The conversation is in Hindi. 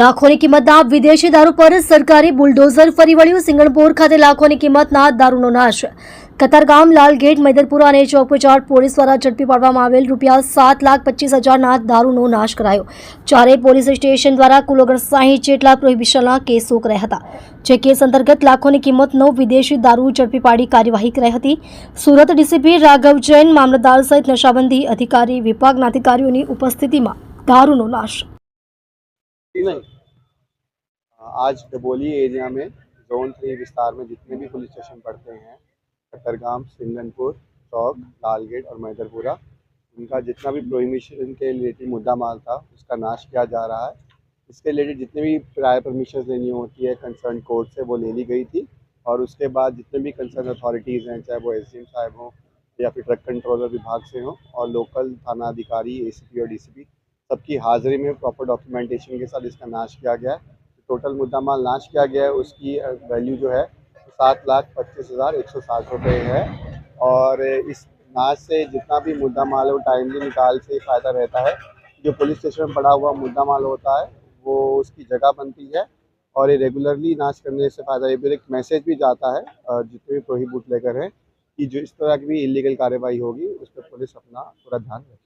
લાખોની કિંમતના વિદેશી દારૂ પર સરકારી બુલડોઝર ફરી વળ્યું. સિંગણપુર ખાતે લાખોની કિંમતના દારૂનો નાશ. કતારગામ, લાલગેટ, મૈદરપુરા અને ચોકપેચાટ પોલીસ દ્વારા ઝડપી પાડવામાં આવેલ રૂપિયા સાત લાખ પચીસ હજારના દારૂનો નાશ કરાયો. ચારેય પોલીસ સ્ટેશન દ્વારા કુલ ઓગણસાહીઠ જેટલા પ્રોહિબિશનના કેસો કરાયા હતા. જે કેસ અંતર્ગત લાખોની કિંમતનો વિદેશી દારૂ ઝડપી પાડી કાર્યવાહી કરાઈ હતી. સુરત ડીસીપી રાઘવ જૈન મામલતદાર સહિત નશાબંધી અધિકારી વિભાગના અધિકારીઓની ઉપસ્થિતિમાં દારૂનો નાશ. नहीं। आज डबोली एरिया में जोन थ्री विस्तार में जितने भी पुलिस स्टेशन पड़ते हैं कतरगाम सिंगनपुर, चौक, लालगेट और मैदरपुरा, उनका जितना भी प्रोहिबिशन के रिलेटेड मुद्दा माल था, उसका नाश किया जा रहा है। इसके रिलेटेड जितने भी प्रायर परमिशन लेनी होती है कंसर्न कोर्ट से वो ले ली गई थी और उसके बाद जितने भी कंसर्न अथॉरिटीज़ हैं, चाहे वो एसडीएम साहब हों या फिर ट्रक कंट्रोलर विभाग से हों और लोकल थाना अधिकारी ए और डी सबकी हाजिरी में प्रॉपर डॉक्यूमेंटेशन के साथ इसका नाश किया गया है। टोटल मुद्दा माल नाश किया गया है, उसकी वैल्यू जो है, सात लाख पच्चीस हज़ार एक सौ साठ रुपये है। और इस नाश से जितना भी मुद्दा माल है, वो टाइमली निकाल से फ़ायदा रहता है। जो पुलिस स्टेशन में पड़ा हुआ मुद्दा माल होता है, वो उसकी जगह बनती है और ये रेगुलरली नाश करने से फ़ायदा, ये फिर एक मैसेज भी जाता है जितने भी प्रोहिबूट लेकर हैं कि जो इस तरह की भी इलीगल कार्रवाई होगी, उस पर पुलिस अपना पूरा ध्यान रखे